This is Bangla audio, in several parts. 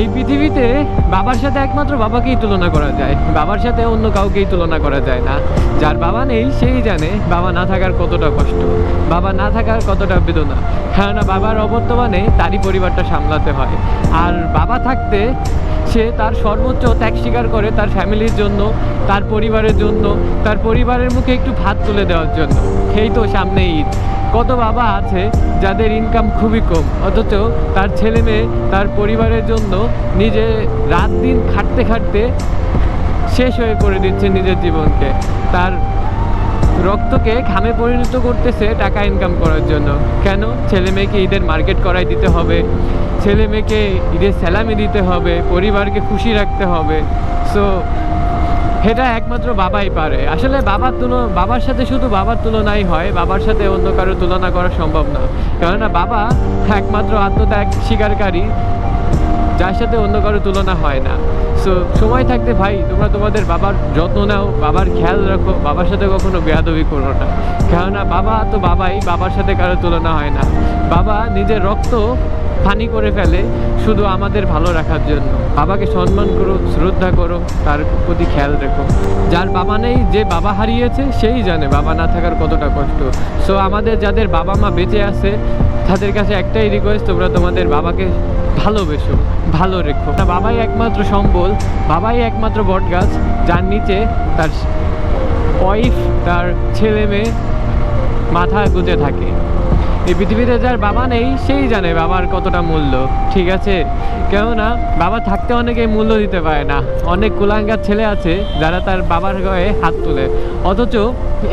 এই পৃথিবীতে বাবার সাথে একমাত্র বাবাকেই তুলনা করা যায়। বাবার সাথে অন্য কাউকেই তুলনা করা যায় না। যার বাবা নেই, সেই জানে বাবা না থাকার কতটা কষ্ট। বাবা না থাকার কতটা বেদনা। কেননা বাবার অবর্তমানে তারই পরিবারটা সামলাতে হয়। আর বাবা থাকতে সে তার সর্বোচ্চ ত্যাগ স্বীকার করে তার ফ্যামিলির জন্য, তার পরিবারের জন্য, তার পরিবারের মুখে একটু ভাত তুলে দেওয়ার জন্য। এই তো সামনে ঈদ। কত বাবা আছে যাদের ইনকাম খুবই কম, অথচ তার ছেলে মেয়ে, তার পরিবারের জন্য নিজে রাত দিন খাটতে খাটতে শেষ হয়ে করে দিচ্ছে নিজের জীবনকে। তার রক্তকে ঘামে পরিণত করতেছে টাকা ইনকাম করার জন্য। কেন? ছেলে মেয়েকে ঈদের মার্কেট করাই দিতে হবে, ছেলে মেয়েকে ঈদের স্যালামি দিতে হবে, পরিবারকে খুশি রাখতে হবে। সো এটা একমাত্র বাবাই পারে। আসলে বাবার তুলনা, বাবার সাথে শুধু বাবার তুলনাই হয়, বাবার সাথে অন্য কারও তুলনা করা সম্ভব না। কেননা বাবা একমাত্র আত্মত্যাগ স্বীকারকারী, যার সাথে অন্য কারও তুলনা হয় না। সো সময় থাকতে ভাই, তোমরা তোমাদের বাবার যত্ন নাও, বাবার খেয়াল রাখো, বাবার সাথে কখনো বেয়াদবি করো না। কেননা বাবা তো বাবাই, বাবার সাথে কারও তুলনা হয় না। বাবা নিজের রক্ত পানি করে ফেলে শুধু আমাদের ভালো রাখার জন্য। বাবাকে সম্মান করো শ্রদ্ধা করো তার প্রতি খেয়াল রেখো যার বাবা নেই, যে বাবা হারিয়েছে, সেই জানে বাবা না থাকার কতটা কষ্ট। সো আমাদের যাদের বাবা মা বেঁচে আছে, তাদের কাছে একটাই রিকোয়েস্ট তোমরা তোমাদের বাবাকে ভালোবেসো, ভালো রেখো। না বাবাই একমাত্র সম্বল, বাবাই একমাত্র বটগাছ যার নিচে তার ওয়াইফ তার ছেলে মেয়ে মাথা গুঁজে থাকে। এই পৃথিবীতে যার বাবা নেই, সেই জানে বাবার কতটা মূল্য, ঠিক আছে? কেননা, বাবা থাকতে অনেকে মূল্য দিতে পারে না। অনেক কুলাঙ্গার ছেলে আছে যারা তার বাবার গায়ে হাত তোলে। অথচ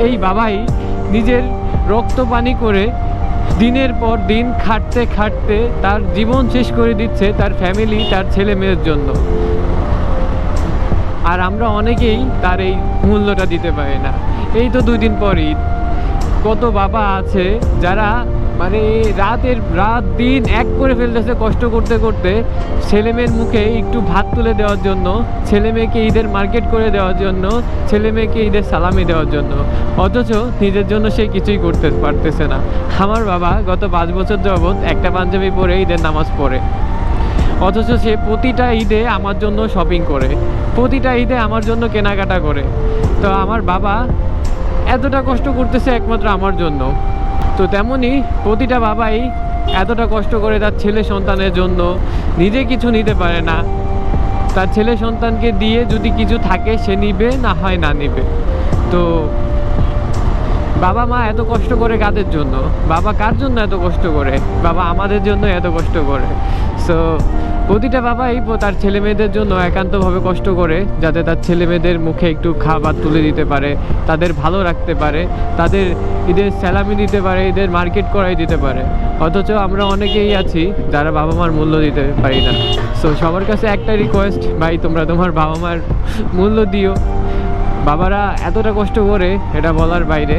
এই বাবাই নিজের রক্ত পানি করে দিনের পর দিন খাটতে খাটতে তার জীবন শেষ করে দিচ্ছে তার ফ্যামিলি তার ছেলে মেয়ের জন্য। আর আমরা অনেকেই তার এই মূল্যটা দিতে পারি না। এই তো দুই দিন পর ঈদ কত বাবা আছে যারা মানে রাতের, রাত দিন এক করে ফেলতেছে কষ্ট করতে করতে ছেলে মেয়ের মুখে একটু ভাত তুলে দেওয়ার জন্য ছেলে মেয়েকে ঈদের মার্কেট করে দেওয়ার জন্য ছেলে মেয়েকে ঈদের সালামি দেওয়ার জন্য। অথচ নিজের জন্য সে কিছুই করতে পারতেছে না। আমার বাবা গত পাঁচ বছর যাবৎ একটা পাঞ্জাবি পরে ঈদের নামাজ পড়ে। অথচ সে প্রতিটা ঈদে আমার জন্য শপিং করে। প্রতিটা ঈদে আমার জন্য কেনাকাটা করে। তো আমার বাবা এতটা কষ্ট করতেছে একমাত্র আমার জন্য। তো তেমনই প্রতিটা বাবাই এতটা কষ্ট করে তার ছেলে সন্তানের জন্য নিজে কিছু নিতে পারে না। তার ছেলে সন্তানকে দিয়ে যদি কিছু থাকে সে নিবে, না হয় না নিবে। তো বাবা মা এত কষ্ট করে কাদের জন্য? বাবা কার জন্য এত কষ্ট করে? বাবা আমাদের জন্য এত কষ্ট করে? সো প্রতিটা বাবাই তার ছেলে মেয়েদের জন্য একান্তভাবে কষ্ট করে, যাতে তার ছেলে মেয়েদের মুখে একটু খাবার তুলে দিতে পারে, তাদের ভালো রাখতে পারে, তাদের ঈদের স্যালামি দিতে পারে, ঈদের মার্কেট করাই দিতে পারে। অথচ আমরা অনেকেই আছি যারা বাবা মার মূল্য দিতে পারি না। সো সবার কাছে একটা রিকোয়েস্ট ভাই, তোমরা তোমার বাবা মার মূল্য দিও। বাবারা এতটা কষ্ট করে এটা বলার বাইরে